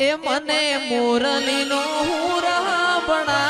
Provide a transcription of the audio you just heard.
એ મને મોરલીનો હુરા ભણા